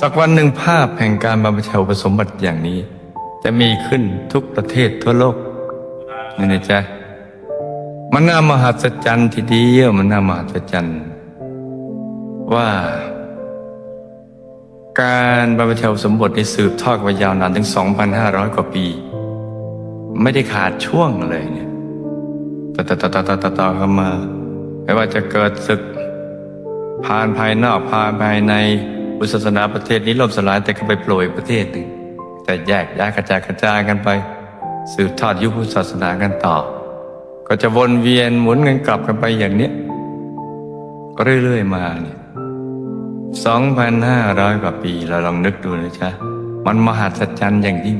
สักวันหนึ่งภาพแห่งการบรรพชาอุปสมบทอย่างนี้ จะมีขึ้นทุกประเทศทั่วโลกนี่นะจ๊ะมันน่ามหัศจรรย์ทีเดียวมันน่ามหัศจรรย์ว่า การบรรพชาอุปสมบทในสืบทอดมายาวนานถึง 2,500 กว่าปี ไม่ได้ขาดช่วงเลยเนี่ยต่อต่อต่อต่อต่อต่อต่อกันมา ไม่ว่าจะเกิดศึกผ่านภายนอกผ่านภายใน พุทธศาสนาประเทศนี้ล่มสลายแต่ก็ไปโปรยประเทศหนึ่งแต่แยกย้ายกระจายกระจายกันไป สืบทอดยุคพุทธศาสนากันต่อ ก็จะวนเวียนหมุนกันกลับกันไปอย่างเนี้ยก็เรื่อยๆมาเนี่ยสองพันห้าร้อยกว่าปีเราลองนึกดูนะจ๊ะมันมหัศจรรย์อย่างยิ่ง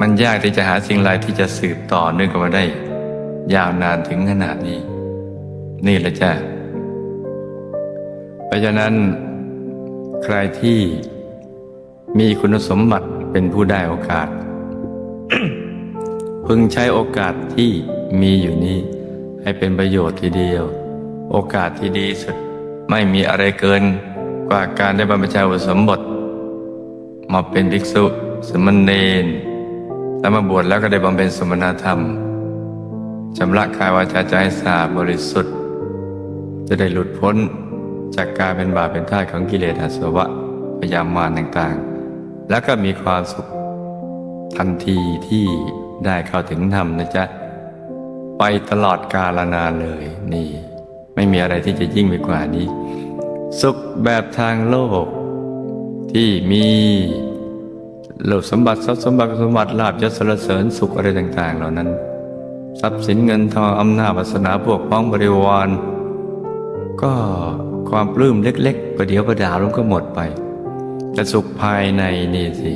มันยากที่จะหาสิ่งไรที่จะสืบต่อเนื่องกันมาได้ ยาวนานถึงขนาดนี้ นี่แหละจ้ะเพราะฉะนั้น ใครที่มีคุณสมบัติเป็นผู้ได้โอกาส พึงใช้โอกาสที่มีอยู่นี้ ให้เป็นประโยชน์ทีเดียว โอกาสที่ดีสุด ไม่มีอะไรเกินกว่าการได้บรรพชาอุสมบท มาเป็นภิกษุ สมณเณรแล้วมาบวชแล้วก็ได้บำเพ็ญสมณธรรมชำระกายวาจาใจให้สะอาดบริสุทธิ์ จะได้หลุดพ้น จากการเป็นบาปเป็นท่าของกิเลสอาสวะพยามารต่างๆ แล้วก็มีความสุขทันทีที่ได้เข้าถึงธรรมนะจ๊ะ ไปตลอดกาลนานเลยนี่ ไม่มีอะไรที่จะยิ่งไปกว่านี้ สุขแบบทางโลก ที่มีโลกสมบัติทรัพย์สมบัติสมบัติลาบยศสรรเสริญสุขอะไรต่าง ๆ เหล่านั้น ทรัพย์สินเงินทองอำนาจวาสนาพวกพ้องบริวาร ก็ ความปลื้มเล็กๆประเดี๋ยวประดาวลงก็หมดไป แต่สุขภายในนี่สิ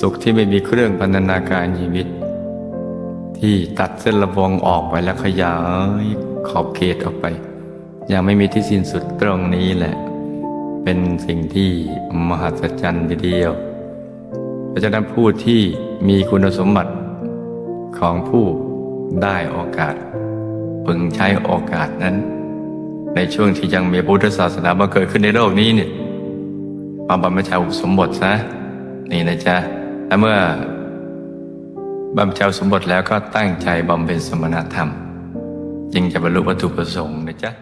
สุขที่ไม่มีเครื่องพันธนาการชีวิต ที่ตัดเส้นระวงออกไปแล้วขยายขอบเขตออกไป ยังไม่มีที่สิ้นสุดตรงนี้แหละ เป็นสิ่งที่มหัศจรรย์ทีเดียวเพราะฉะนั้นผู้ที่มีคุณสมบัติของผู้ได้โอกาส พึงใช้โอกาสนั้น ในช่วงที่ยังมีพุทธศาสนามาเกิดขึ้นในโลกนี้เนี่ยมาบรรพชาอุปสมบทซะนี่นะจ๊ะและเมื่อบรรพชาสมบทแล้วก็ตั้งใจบำเพ็ญสมณธรรม จึงจะบรรลุวัตถุประสงค์นะจ๊ะ